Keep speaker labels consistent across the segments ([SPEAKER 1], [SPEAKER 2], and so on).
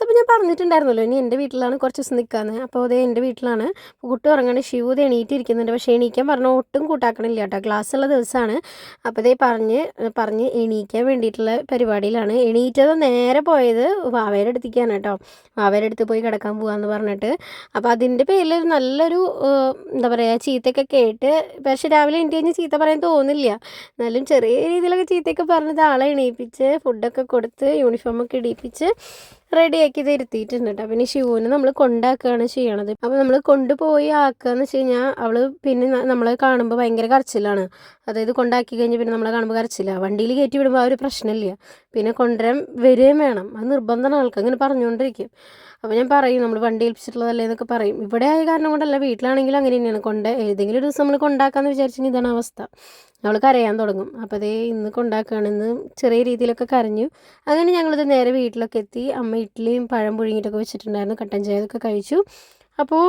[SPEAKER 1] അപ്പോൾ ഞാൻ പറഞ്ഞിട്ടുണ്ടായിരുന്നല്ലോ ഇനി എന്റെ വീട്ടിലാണ് കുറച്ച് ദിവസം നിൽക്കാന്ന് അപ്പോൾ അതേ എന്റെ വീട്ടിലാണ്. കുട്ടി ഉറങ്ങണ ഇത് എണീറ്റിരിക്കുന്നുണ്ട്. പക്ഷേ എണീക്കാൻ പറഞ്ഞ ഒട്ടും കൂട്ടാക്കണില്ല കേട്ടോ. ക്ലാസ് ഉള്ള ദിവസമാണ് അപ്പോൾ ഇതേ പറഞ്ഞ് പറഞ്ഞ് എണീക്കാൻ വേണ്ടിയിട്ടുള്ള പരിപാടിയിലാണ്. എണീറ്റത് നേരെ പോയത് വാവേരെ അടുത്തേക്കാണ് കേട്ടോ. വാവേരെ അടുത്ത് പോയി കിടക്കാൻ പോകാമെന്ന് പറഞ്ഞിട്ട്. അപ്പോൾ അതിന്റെ പേരിൽ നല്ലൊരു എന്താ പറയുക ചീത്തയൊക്കെ കേട്ട് പക്ഷേ രാവിലെ എനിക്ക് കഴിഞ്ഞ് ചീത്ത പറയാൻ തോന്നില്ല. എന്നാലും ചെറിയ രീതിയിലൊക്കെ ചീത്തയൊക്കെ പറഞ്ഞത് ആളെ എണീപ്പിച്ച് ഫുഡൊക്കെ കൊടുത്ത് യൂണിഫോമൊക്കെ ഇടിപ്പിച്ച് റെഡിയാക്കി തിരുത്തിയിട്ടുണ്ട് കേട്ടോ പിന്നെ ശിവുവിനെ നമ്മൾ കൊണ്ടാക്കുകയാണ് ചെയ്യണത്. അപ്പോൾ നമ്മൾ കൊണ്ടുപോയി ആക്കുകയെന്ന് വെച്ച് കഴിഞ്ഞാൽ അവൾ പിന്നെ നമ്മളെ കാണുമ്പോൾ ഭയങ്കര കരച്ചിലാണ്. അതായത് കൊണ്ടാക്കി കഴിഞ്ഞ് പിന്നെ നമ്മളെ കാണുമ്പോൾ കരച്ചില്ല. വണ്ടിയിൽ കയറ്റി വിടുമ്പോൾ ആ ഒരു പ്രശ്നമില്ല. പിന്നെ കൊണ്ടുവരാൻ വരികയും വേണം. അത് നിർബന്ധമാണ്. ആൾക്ക് അങ്ങനെ പറഞ്ഞുകൊണ്ടിരിക്കും. അപ്പോൾ ഞാൻ പറയും നമ്മൾ വണ്ടി ഏൽപ്പിച്ചിട്ടുള്ളതല്ലേ എന്നൊക്കെ പറയും. ഇവിടെ ആയ കാരണം കൊണ്ടല്ല. വീട്ടിലാണെങ്കിലും അങ്ങനെ തന്നെയാണ്. കൊണ്ട് ഏതെങ്കിലും ഒരു ദിവസം നമ്മൾ കൊണ്ടാക്കാമെന്ന് വിചാരിച്ചാൽ ഇതാണ് അവസ്ഥ. അവൾ കരയാൻ തുടങ്ങും. അപ്പോൾ അതേ ഇന്ന് കൊണ്ടാക്കുകയാണ് ഇന്ന് ചെറിയ രീതിയിലൊക്കെ കരഞ്ഞു. അങ്ങനെ ഞങ്ങളിത് നേരെ വീട്ടിലൊക്കെ എത്തി. അമ്മ ഇഡ്ഡലിയും പഴം പുഴുങ്ങിയിട്ടൊക്കെ വെച്ചിട്ടുണ്ടായിരുന്നു. കട്ടൻ ചായ ഒക്കെ കഴിച്ചു അപ്പോൾ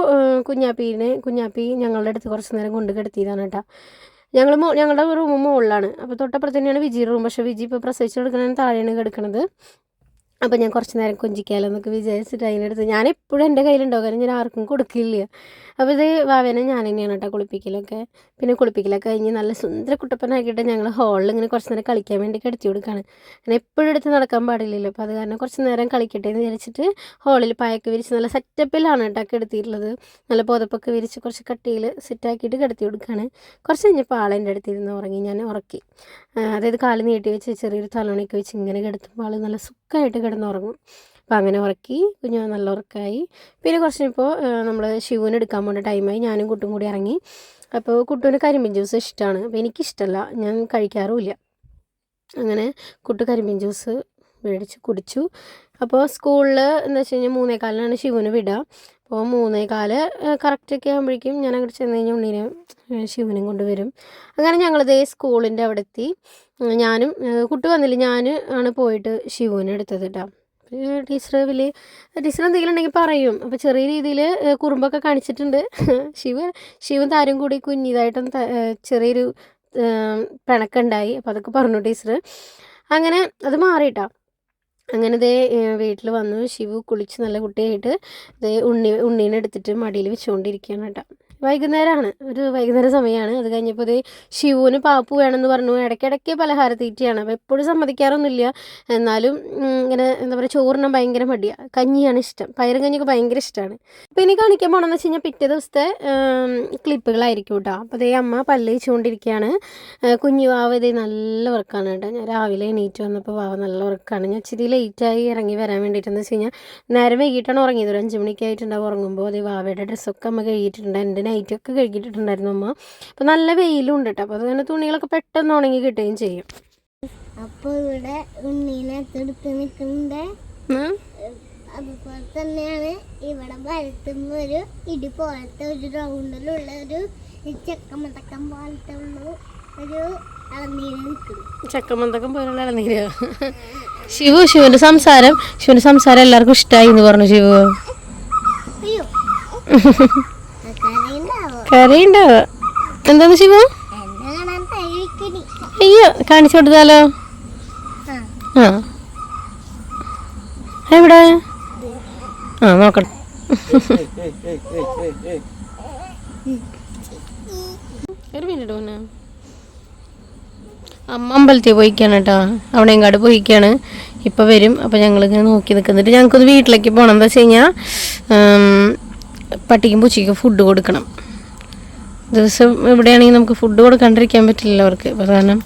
[SPEAKER 1] കുഞ്ഞാപ്പീനെ കുഞ്ഞാപ്പി ഞങ്ങളുടെ അടുത്ത് കുറച്ച് നേരം കൊണ്ട് കിടത്തിയതാണ് കേട്ടോ. ഞങ്ങൾ ഞങ്ങളുടെ റൂം മുകളിലാണ് അപ്പോൾ തൊട്ടപ്പുറത്ത് തന്നെയാണ് വിജി റൂം. പക്ഷേ വിജി ഇപ്പോൾ പ്രസവിച്ച് കിടക്കണത് താഴെയാണ് കിടക്കണത്. അപ്പോൾ ഞാൻ കുറച്ച് നേരം കൊഞ്ചിക്കാലോ എന്നൊക്കെ വിചാരിച്ചിട്ട് അതിനടുത്ത് ഞാൻ എപ്പോഴും എന്റെ കയ്യിലുണ്ടാവും കാരണം ഞാൻ ആർക്കും കൊടുക്കില്ല. അപ്പോൾ ഇത് വാവേനെ ഞാൻ തന്നെയാണ് കേട്ടോ കുളിപ്പിക്കലൊക്കെ. പിന്നെ കുളിപ്പിക്കലൊക്കെ കഴിഞ്ഞ് നല്ല സുന്ദര കുട്ടപ്പനാക്കിയിട്ട് ഞങ്ങൾ ഹാളിൽ ഇങ്ങനെ കുറച്ച് നേരം കളിക്കാൻ വേണ്ടി കിടത്തി കൊടുക്കുകയാണ് അങ്ങനെ എപ്പോഴും എടുത്ത് നടക്കാൻ പാടില്ലല്ലോ. അപ്പോൾ അത് കാരണം കുറച്ച് നേരം കളിക്കട്ടെ എന്ന് വിചാരിച്ചിട്ട് ഹാളിൽ പായൊക്കെ വിരിച്ച് നല്ല സെറ്റപ്പിലാണ് കേട്ടോ കിടത്തിയിട്ടുള്ളത്. നല്ല പുതപ്പൊക്കെ വിരിച്ച് കുറച്ച് കട്ടിയിൽ സെറ്റാക്കിയിട്ട് കിടത്തി കൊടുക്കുകയാണ് കുറച്ച് കഴിഞ്ഞപ്പോൾ ആളെന്റെ അടുത്തിരുന്ന് ഉറങ്ങി ഞാൻ ഉറക്കി. അതായത് കാൽ നീട്ടി വെച്ച് ചെറിയൊരു തലോണയൊക്കെ വെച്ച് ഇങ്ങനെ കിടത്തുമ്പോൾ ആൾ നല്ല സുഖമായിട്ട് കിടന്നുറങ്ങും. അപ്പോൾ അങ്ങനെ ഉറക്കി കുഞ്ഞു നല്ല ഉറക്കമായി പിന്നെ കുറച്ച് ഇപ്പോൾ നമ്മൾ ശിവന് എടുക്കാൻ പോകേണ്ട ടൈമായി ഞാനും കുട്ടും കൂടി ഇറങ്ങി. അപ്പോൾ കുട്ടുവിന് കരിമ്പിൻ ജ്യൂസ് ഇഷ്ടമാണ് അപ്പോൾ എനിക്കിഷ്ടമല്ല ഞാൻ കഴിക്കാറുമില്ല. അങ്ങനെ കുട്ടു കരിമ്പിൻ ജ്യൂസ് മേടിച്ച് കുടിച്ചു. അപ്പോൾ സ്കൂളിൽ എന്താ വെച്ച് കഴിഞ്ഞാൽ മൂന്നേകാലിനാണ് ശിവന് വിടുക അപ്പോൾ മൂന്നേകാൽ കറക്റ്റൊക്കെ ആകുമ്പോഴേക്കും ഞാൻ അങ്ങോട്ട് ചെന്ന് കഴിഞ്ഞാൽ ഉണ്ണീനെ ശിവനും കൊണ്ടുവരും അങ്ങനെ ഞങ്ങളിതേ സ്കൂളിന്റെ അവിടെ എത്തി. ഞാനും കുട്ടി വന്നില്ല. ഞാൻ ആണ് പോയിട്ട് ശിവനെ എടുത്തത് കേട്ടോ ടീച്ചർ വലിയ ടീച്ചർ എന്തെങ്കിലും ഉണ്ടെങ്കിൽ പറയും. അപ്പോൾ ചെറിയ രീതിയിൽ കുറുമ്പൊക്കെ കാണിച്ചിട്ടുണ്ട്. ശിവ ശിവൻ താരും കൂടി കുഞ്ഞിതായിട്ടും ചെറിയൊരു പിണക്കുണ്ടായി. അപ്പോൾ അതൊക്കെ പറഞ്ഞു ടീച്ചർ അങ്ങനെ അത് മാറിയിട്ടാ അങ്ങനെ ദേ വീട്ടിൽ വന്നു. ശിവു കുളിച്ച് നല്ല കുട്ടിയായിട്ട് ദേ ഉണ്ണി ഉണ്ണീനെ എടുത്തിട്ട് മടിയിൽ വെച്ചുകൊണ്ടിരിക്കുകയാണ് കേട്ടോ. വൈകുന്നേരമാണ് ഒരു വൈകുന്നേര സമയമാണ് അത് കഴിഞ്ഞപ്പോൾ ഇത് ശിവുവിന് പാപ്പു വേണമെന്ന് പറഞ്ഞു. ഇടയ്ക്കിടയ്ക്ക് പലഹാര തീറ്റയാണ്. അപ്പോൾ എപ്പോഴും സമ്മതിക്കാറൊന്നുമില്ല. എന്നാലും ഇങ്ങനെ എന്താ പറയുക ചോറിനാൻ ഭയങ്കര മടിയാണ് കഞ്ഞിയാണ് ഇഷ്ടം. പയറും കഞ്ഞിയൊക്കെ ഭയങ്കര ഇഷ്ടമാണ് അപ്പോൾ ഇനി കാണിക്കാൻ പോകണമെന്ന് വെച്ച് കഴിഞ്ഞാൽ പിറ്റേ ദിവസത്തെ ക്ലിപ്പുകളായിരിക്കും കേട്ടോ. അപ്പോൾ അതേ അമ്മ പല്ല് വെച്ചുകൊണ്ടിരിക്കുകയാണ് കുഞ്ഞു വാവ ഇതേ നല്ല വർക്കാണ് കേട്ടോ. ഞാൻ രാവിലെ എണീറ്റ് വന്നപ്പോൾ വാവ നല്ല വർക്കാണ്. ഞാൻ ഇച്ചിരി ലേറ്റായി ഇറങ്ങി വരാൻ വേണ്ടിയിട്ടെന്ന് വെച്ച് കഴിഞ്ഞാൽ നേരം വൈകിട്ടാണ് ഉറങ്ങിയത്. ഒരു അഞ്ച് മണിക്കായിട്ടുണ്ടാവും ഉറങ്ങുമ്പോൾ അതേ വാവയുടെ ഡ്രസ്സൊക്കെ അമ്മ കഴുകിയിട്ടുണ്ട്. എന്റെ നൈറ്റൊക്കെ കഴുകിയിട്ടുണ്ടായിരുന്നു അമ്മ. അപ്പോൾ നല്ല വെയിലും ഉണ്ട് കേട്ടോ അപ്പോൾ അതുകൊണ്ട് തുണികളൊക്കെ പെട്ടെന്ന് ഉണങ്ങി കിട്ടുകയും ചെയ്യും.
[SPEAKER 2] അപ്പോൾ ഇവിടെ ഉണ്ണീനെ എടുത്ത് നിൽക്കുന്നുണ്ട്. അതുപോലെ തന്നെയാണ് ഇവിടെ വരത്തുന്ന ഒരു ഇടി പോലത്തെ ഒരു റൗണ്ടിലുള്ള ഒരു ചെക്കമത്തക്കം പോലത്തെ ഉള്ള ഒരു
[SPEAKER 1] ചക്കമന്തക്കം പോലുള്ള ഇളനീര് ശിവു ശിവന്റെ സംസാരം. ശിവന്റെ സംസാരം എല്ലാവർക്കും ഇഷ്ടമായി എന്ന് പറഞ്ഞു ശിവു.
[SPEAKER 2] അയ്യോ.
[SPEAKER 1] കറിയുണ്ടാവുക എന്താന്ന് ശിവ? അയ്യോ കാണിച്ചു കൊടുത്താലോ?
[SPEAKER 2] ആ.
[SPEAKER 1] എവിടെ? ആ നോക്കണം. ഒരു മിനിറ്റ് മോനെ. അമ്മ അമ്പലത്തിൽ പോയിക്കാണ് കേട്ടോ. അവിടെ എങ്ങാട് പോയിക്കാണ്. ഇപ്പം വരും. അപ്പോൾ ഞങ്ങളിങ്ങനെ നോക്കി നിൽക്കുന്നിട്ട് ഞങ്ങൾക്കൊന്ന് വീട്ടിലേക്ക് പോകണം. എന്താ വെച്ച് കഴിഞ്ഞാൽ പട്ടിക്കും പൂച്ചയ്ക്കും ഫുഡ് കൊടുക്കണം. ദിവസം എവിടെയാണെങ്കിൽ നമുക്ക് ഫുഡ് കൊടുക്കാണ്ടിരിക്കാൻ പറ്റില്ലല്ലോ അവർക്ക്. കാരണം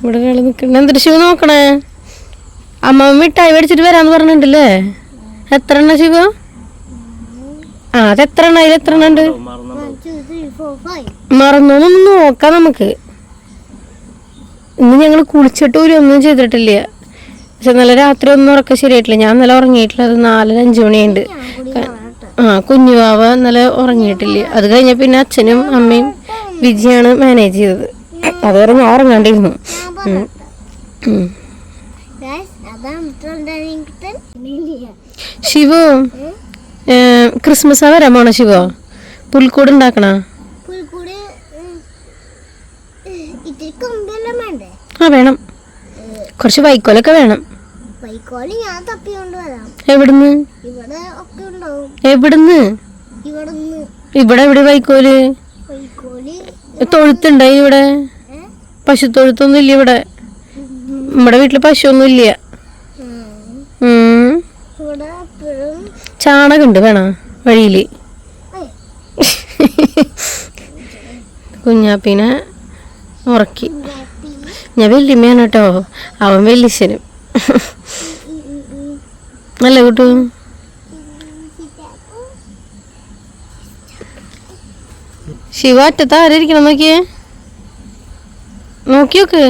[SPEAKER 1] ഇവിടെ കളി നിൽക്കണ ശിവ നോക്കണേ? അമ്മ മിഠായി മേടിച്ചിട്ട് വരാന്ന് പറഞ്ഞിട്ടുണ്ടല്ലേ? എത്ര എണ്ണ ശിവ ആ അത് എണ്ണ അതിൽ എത്ര എണ്ണ ഉണ്ട് മറന്നൊന്നും നോക്കാം നമുക്ക്. ഇന്ന് ഞങ്ങൾ കുളിച്ചിട്ട് ഒരു ഒന്നും ചെയ്തിട്ടില്ല. പക്ഷെ നല്ല രാത്രി ഒന്നും ഉറക്കം ശരിയായിട്ടില്ല. ഞാൻ നല്ല ഉറങ്ങിയിട്ടില്ല. അത് നാലര അഞ്ച് മണിയുണ്ട് ആ കുഞ്ഞുവാവ ഇന്നലെ ഉറങ്ങിയിട്ടില്ല? അത് കഴിഞ്ഞ പിന്നെ അച്ഛനും അമ്മയും വിജയാണ് മാനേജ് ചെയ്തത്. അതുവരെ ഞാൻ ഉറങ്ങാണ്ടിരുന്നു. ശിവു ക്രിസ്മസ് വരാൻ പോണോ ശിവോ? പുൽക്കൂട് ഉണ്ടാക്കണ? ആ വേണം. കുറച്ച് വൈക്കോലൊക്കെ വേണം. എവിടുന്ന്? എവിടുന്ന്?
[SPEAKER 2] ഇവിടെ
[SPEAKER 1] എവിടെ
[SPEAKER 2] വൈക്കോൽ?
[SPEAKER 1] തൊഴുത്തുണ്ടായി ഇവിടെ? പശു തൊഴുത്തൊന്നും ഇല്ല ഇവിടെ. നമ്മുടെ വീട്ടിൽ പശുവൊന്നും ഇല്ല. ചാണകമുണ്ട് വേണോ വഴിയിൽ? കുഞ്ഞാപ്പിനെ ഉറക്കി. ഞാൻ വെല്ലിമ്മയാണ് കേട്ടോ. അവൻ വെല്ലിശനും നല്ല കൂട്ടു? ശിവ അറ്റത്ത് ആരായിരിക്കണം നോക്കിയേ? നോക്കി നോക്ക്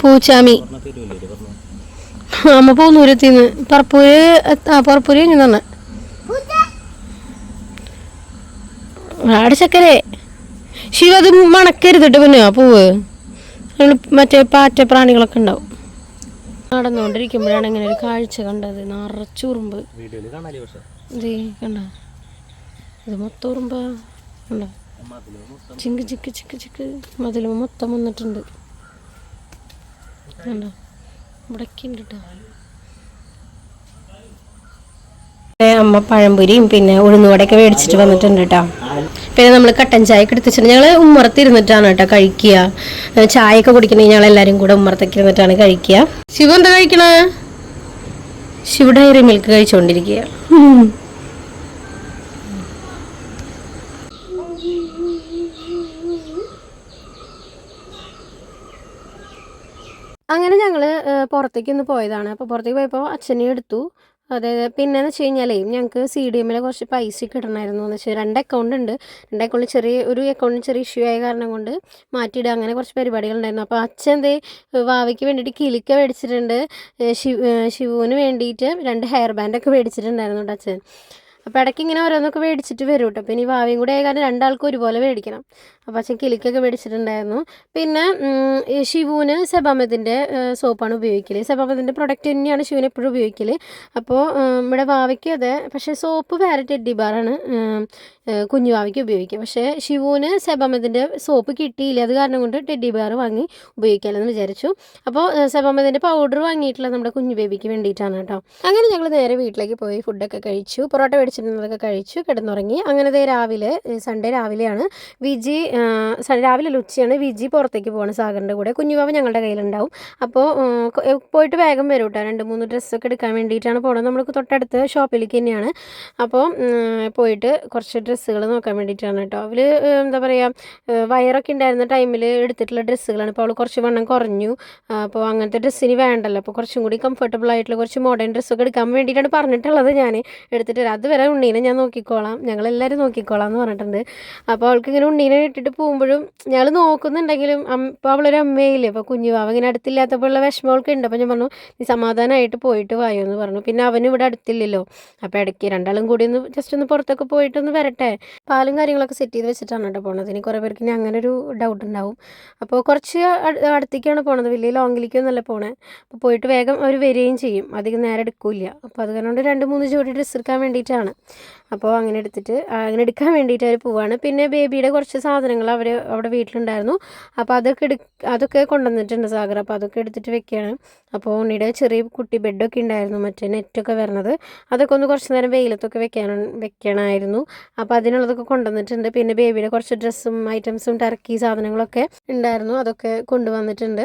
[SPEAKER 1] പൂച്ചാമി. അമ്മ പോന്നൂരത്തിന്ന് പറപ്പൂര് ആ പറപ്പൂര് കഴിഞ്ഞു തന്നെ ആട് ചക്കരെ. ശിവ അത് മണക്കരുത് കേട്ടോ പിന്നെ ആ പൂവ്. മറ്റേ പാറ്റ പ്രാണികളൊക്കെ ഉണ്ടാവും. നടന്നുകൊണ്ടിരിക്കുമ്പോഴാണ് ഇങ്ങനെ ഒരു കാഴ്ച കണ്ടത്. നിറച്ചുറുമ്പ്. കണ്ട? ഇത് മൊത്തം ഉറുമ്പാ ഉണ്ടോ? ചിക്ക് ചിക്ക് ചിക്ക്. മതിൽ മൊത്തം വന്നിട്ടുണ്ട്. കണ്ടോ അമ്മ പഴംപൊരിയും പിന്നെ ഉഴുന്നുവടയൊക്കെ മേടിച്ചിട്ട് വന്നിട്ടുണ്ട് കേട്ടോ പിന്നെ നമ്മൾ കട്ടൻ ചായ എടുത്തിട്ടുണ്ട് ഞങ്ങൾ ഉമ്മറത്തിരുന്നിട്ടാണ് കേട്ടോ കഴിക്കുക. ചായയൊക്കെ കുടിക്കണമെങ്കിൽ ഞങ്ങൾ എല്ലാരും കൂടെ ഉമ്മറത്തേക്ക് ഇരുന്നിട്ടാണ് കഴിക്കുക. ശിവ എന്താ കഴിക്കണേ? ശിവ ഡയറി മിൽക്ക് കഴിച്ചുകൊണ്ടിരിക്കുക അങ്ങനെ ഞങ്ങൾ പുറത്തേക്ക് ഒന്ന് പോയതാണ്. അപ്പോൾ പുറത്തേക്ക് പോയപ്പോൾ അച്ഛനെ എടുത്തു. അതായത് പിന്നെയെന്ന് വെച്ച് കഴിഞ്ഞാലേ ഞങ്ങൾക്ക് സി ഡി എമ്മിൽ കുറച്ച് പൈസ കിട്ടണമായിരുന്നു എന്ന് വെച്ചാൽ രണ്ട് അക്കൗണ്ട് ഉണ്ട്. രണ്ട് അക്കൗണ്ടിൽ ചെറിയ ഒരു അക്കൗണ്ടിൽ ചെറിയ ഇഷ്യൂ ആയ കാരണം കൊണ്ട് മാറ്റിയിടുക അങ്ങനെ കുറച്ച് പരിപാടികളുണ്ടായിരുന്നു. അപ്പോൾ അച്ഛൻ എന്തേ വാവയ്ക്ക് വേണ്ടിയിട്ട് കിലിക്ക മേടിച്ചിട്ടുണ്ട്. ശിവ ശിവുവിന് വേണ്ടിയിട്ട് രണ്ട് ഹെയർ ബാൻഡൊക്കെ മേടിച്ചിട്ടുണ്ടായിരുന്നു അച്ഛൻ. അപ്പോൾ ഇടയ്ക്ക് ഇങ്ങനെ ഓരോന്നൊക്കെ മേടിച്ചിട്ട് വരും കേട്ടോ പിന്നെ ഈ വാവയും കൂടെ ആയ കാരണം രണ്ടാൾക്കും ഒരുപോലെ മേടിക്കണം. അപ്പോൾ അച്ഛൻ കിളിക്കൊക്കെ മേടിച്ചിട്ടുണ്ടായിരുന്നു. പിന്നെ ശിവുവിന് സെബാമത്തിന്റെ സോപ്പാണ് ഉപയോഗിക്കൽ സെബാമത്തിന്റെ പ്രൊഡക്റ്റ് തന്നെയാണ് ശിവൻ എപ്പോഴും ഉപയോഗിക്കൽ അപ്പോൾ ഇവിടെ വാവയ്ക്ക് അതെ പക്ഷേ സോപ്പ് വേറെ ടെഡി ബാറാണ് കുഞ്ഞു വാവയ്ക്ക് ഉപയോഗിക്കുക. പക്ഷേ ശിവുവിന് സെബാമത്തിന്റെ സോപ്പ് കിട്ടിയില്ല. അത് കാരണം കൊണ്ട് ടെഡി ബാർ വാങ്ങി ഉപയോഗിക്കാമെന്ന് വിചാരിച്ചു. അപ്പോൾ സെബാമത്തിന്റെ പൗഡർ വാങ്ങിയിട്ടുള്ള നമ്മുടെ കുഞ്ഞു ബേബിക്ക് വേണ്ടിയിട്ടാണ് കേട്ടോ. അങ്ങനെ ഞങ്ങൾ നേരെ വീട്ടിലേക്ക് പോയി ഫുഡൊക്കെ കഴിച്ചു. പൊറോട്ട മേടിച്ചിരുന്നതൊക്കെ കഴിച്ചു കിടന്നുറങ്ങി. അങ്ങനത്തെ രാവിലെ സൺഡേ രാവിലെയാണ് വിജി സൺഡേ രാവിലെ ഉച്ചയാണ് വിജി പുറത്തേക്ക് പോകണം സാഗറിന്റെ കൂടെ. കുഞ്ഞുവാവ ഞങ്ങളുടെ കയ്യിലുണ്ടാവും. അപ്പോൾ പോയിട്ട് വേഗം വരും കേട്ടോ രണ്ട് മൂന്ന് ഡ്രസ്സൊക്കെ എടുക്കാൻ വേണ്ടിയിട്ടാണ് പോകുന്നത് നമ്മൾക്ക് തൊട്ടടുത്ത് ഷോപ്പിലേക്ക് തന്നെയാണ്. അപ്പോൾ പോയിട്ട് കുറച്ച് ഡ്രസ്സുകൾ നോക്കാൻ വേണ്ടിയിട്ടാണ് കേട്ടോ അവൾ എന്താ പറയുക വയറൊക്കെ ഉണ്ടായിരുന്ന ടൈമിൽ എടുത്തിട്ടുള്ള ഡ്രസ്സുകളാണ്. ഇപ്പോൾ അവൾ കുറച്ച് വണ്ണം കുറഞ്ഞു. അപ്പോൾ അങ്ങനത്തെ ഡ്രസ്സിന് വേണ്ടല്ലോ. അപ്പോൾ കുറച്ചും കൂടി കംഫർട്ടബിൾ ആയിട്ടുള്ള കുറച്ച് മോഡേൺ ഡ്രസ്സൊക്കെ എടുക്കാൻ വേണ്ടിയിട്ടാണ് പറഞ്ഞിട്ടുള്ളത് ഞാൻ എടുത്തിട്ട് വരാം. അതുവരെ ഉണ്ണീനെ ഞാൻ നോക്കിക്കോളാം. ഞങ്ങളെല്ലാവരും നോക്കിക്കോളാം എന്ന് പറഞ്ഞിട്ടുണ്ട്. അപ്പോൾ അവൾക്ക് ഇങ്ങനെ ഉണ്ണീനെ ഇട്ടിട്ട് പോകുമ്പോഴും ഞങ്ങൾ നോക്കുന്നുണ്ടെങ്കിലും അപ്പോൾ അവളൊരു അമ്മയില്ലേ അപ്പോൾ കുഞ്ഞുവാവ് ഇങ്ങനെ അടുത്തില്ലാത്തപ്പോഴുള്ള വിഷമം അവൾക്ക് ഉണ്ട് അപ്പോൾ ഞാൻ പറഞ്ഞു നീ സമാധാനമായിട്ട് പോയിട്ട് വായോ എന്ന് പറഞ്ഞു. പിന്നെ അവനും ഇവിടെ അടുത്തില്ലല്ലോ. അപ്പോൾ ഇടയ്ക്ക് രണ്ടാളും കൂടി ഒന്ന് ജസ്റ്റ് ഒന്ന് പുറത്തൊക്കെ പോയിട്ടൊന്ന് വരട്ടെ. പാലും കാര്യങ്ങളൊക്കെ സെറ്റ് ചെയ്ത് വെച്ചിട്ടാണ് കേട്ടോ പോണത്. ഇനി കുറേ പേർക്ക് ഇനി അങ്ങനെ ഒരു ഡൗട്ട് ഉണ്ടാവും. അപ്പോൾ കുറച്ച് അട്- അടുത്തേക്കാണ് പോണത്. വലിയ ലോങ്ങിലേക്കൊന്നുമല്ല പോണേ. അപ്പോൾ പോയിട്ട് വേഗം അവർ വരികയും ചെയ്യും. അധികം നേരെ എടുക്കില്ല. അപ്പോൾ അത് കാരണം രണ്ട് മൂന്ന് ജോഡി ഡ്രസ്സ് എടുക്കാൻ വേണ്ടിയിട്ടാണ്. അപ്പോൾ അങ്ങനെ എടുത്തിട്ട് അങ്ങനെ എടുക്കാൻ വേണ്ടിയിട്ട് അവർ പോവാണ്. പിന്നെ ബേബിയുടെ കുറച്ച് സാധനങ്ങൾ അവർ അവിടെ വീട്ടിലുണ്ടായിരുന്നു. അപ്പോൾ അതൊക്കെ എടു അതൊക്കെ കൊണ്ടുവന്നിട്ടുണ്ട് സാഗർ. അപ്പോൾ അതൊക്കെ എടുത്തിട്ട് വെക്കുകയാണ്. അപ്പോൾ ഉണ്ണിയുടെ ചെറിയ കുട്ടി ബെഡൊക്കെ ഉണ്ടായിരുന്നു മറ്റേ നെറ്റൊക്കെ വരണത്. അതൊക്കെ ഒന്ന് കുറച്ച് നേരം വെയിലത്തൊക്കെ വെക്കാൻ വെക്കണമായിരുന്നു. അപ്പോൾ അതിനുള്ളതൊക്കെ കൊണ്ടുവന്നിട്ടുണ്ട്. പിന്നെ ബേബിയുടെ കുറച്ച് ഡ്രസ്സും ഐറ്റംസും ടർക്കി സാധനങ്ങളൊക്കെ ഉണ്ടായിരുന്നു. അതൊക്കെ കൊണ്ടുവന്നിട്ടുണ്ട്.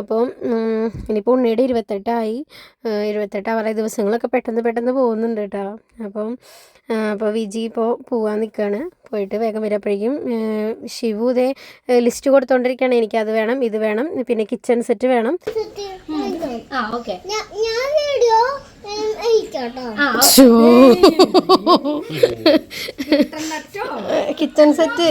[SPEAKER 1] അപ്പോൾ ഇനിയിപ്പോൾ ഉണ്ണിയുടെ ഇരുപത്തെട്ടായി ഇരുപത്തെട്ട് അവരുടെ ദിവസങ്ങളൊക്കെ പെട്ടെന്ന് പെട്ടെന്ന് പോകുന്നുണ്ട് കേട്ടോ. അപ്പം ആ, അപ്പോൾ വിജി ഇപ്പോൾ പോവാൻ നിൽക്കുകയാണ് പോയിട്ട് വേഗം വരുമ്പോഴേക്കും ശിവു ഇതേ ലിസ്റ്റ് കൊടുത്തോണ്ടിരിക്കുകയാണ് എനിക്ക് അത് വേണം ഇത് വേണം പിന്നെ കിച്ചൺ സെറ്റ് വേണം.
[SPEAKER 3] ആ ഓക്കെ.
[SPEAKER 2] ഞാൻ വീഡിയോ അയക്കാട്ടോ
[SPEAKER 1] കിച്ചൺ സെറ്റ്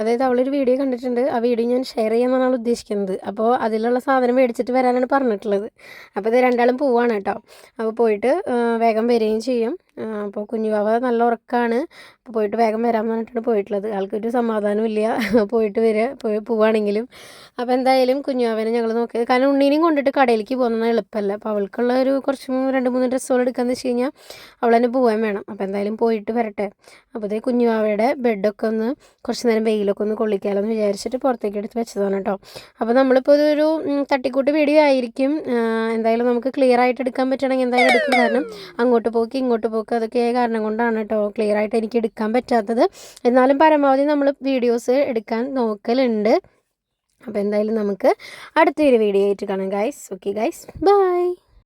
[SPEAKER 1] അതായത് അവളൊരു വീഡിയോ കണ്ടിട്ടുണ്ട്. ആ വീഡിയോ ഞാൻ ഷെയർ ചെയ്യാമെന്നാണ് ഉദ്ദേശിക്കുന്നത്. അപ്പോൾ അതിലുള്ള സാധനം മേടിച്ചിട്ട് വരാനാണ് പറഞ്ഞിട്ടുള്ളത്. അപ്പോൾ ഇത് രണ്ടാളും പോവാണ് കേട്ടോ. അപ്പോൾ പോയിട്ട് വേഗം വരികയും ചെയ്യും. അപ്പോൾ കുഞ്ഞുവാവ നല്ല ഉറക്കമാണ് അപ്പോൾ പോയിട്ട് വേഗം വരാൻ പറഞ്ഞിട്ടാണ് പോയിട്ടുള്ളത്. ആൾക്കൊരു സമാധാനമില്ല പോയിട്ട് വരിക പോയി പോവുകയാണെങ്കിലും അപ്പോൾ എന്തായാലും കുഞ്ഞുവാവനെ ഞങ്ങൾ നോക്കിയത് കാരണം ഉണ്ണീനെയും കൊണ്ടിട്ട് കടയിലേക്ക് പോകുന്നത് എളുപ്പമല്ല. അപ്പോൾ അവൾക്കുള്ള ഒരു കുറച്ച് രണ്ട് മൂന്ന് ഡ്രസ്സുകൾ എടുക്കാന്ന് വെച്ച് കഴിഞ്ഞാൽ അവൾ തന്നെ പോകാൻ വേണം. അപ്പോൾ എന്തായാലും പോയിട്ട് വരട്ടെ. അപ്പോൾ ഇതേ കുഞ്ഞുവാവയുടെ ബെഡൊക്കെ ഒന്ന് കുറച്ച് നേരം വെയിലൊക്കെ ഒന്ന് കൊള്ളിക്കാമല്ലോ എന്ന് വിചാരിച്ചിട്ട് പുറത്തേക്ക് എടുത്ത് വെച്ചതാണ് കേട്ടോ. അപ്പോൾ നമ്മളിപ്പോൾ ഇതൊരു തട്ടിക്കൂട്ട് വീഡിയോ ആയിരിക്കും. എന്തായാലും നമുക്ക് ക്ലിയർ ആയിട്ട് എടുക്കാൻ പറ്റുകയാണെങ്കിൽ എന്തായാലും എടുക്കും. കാരണം അങ്ങോട്ട് പോക്കി ഇങ്ങോട്ട് പോക്ക് അതൊക്കെ ആയ കാരണം കൊണ്ടാണ് കേട്ടോ ക്ലിയർ ആയിട്ട് എനിക്ക് എടുക്കാൻ പറ്റാത്തത്. എന്നാലും പരമാവധി നമ്മൾ വീഡിയോസ് എടുക്കാൻ നോക്കലുണ്ട്. അപ്പോൾ എന്തായാലും നമുക്ക് അടുത്തൊരു വീഡിയോ ആയിട്ട് കാണാം ഗൈസ് ഓക്കെ ഗൈസ് ബൈ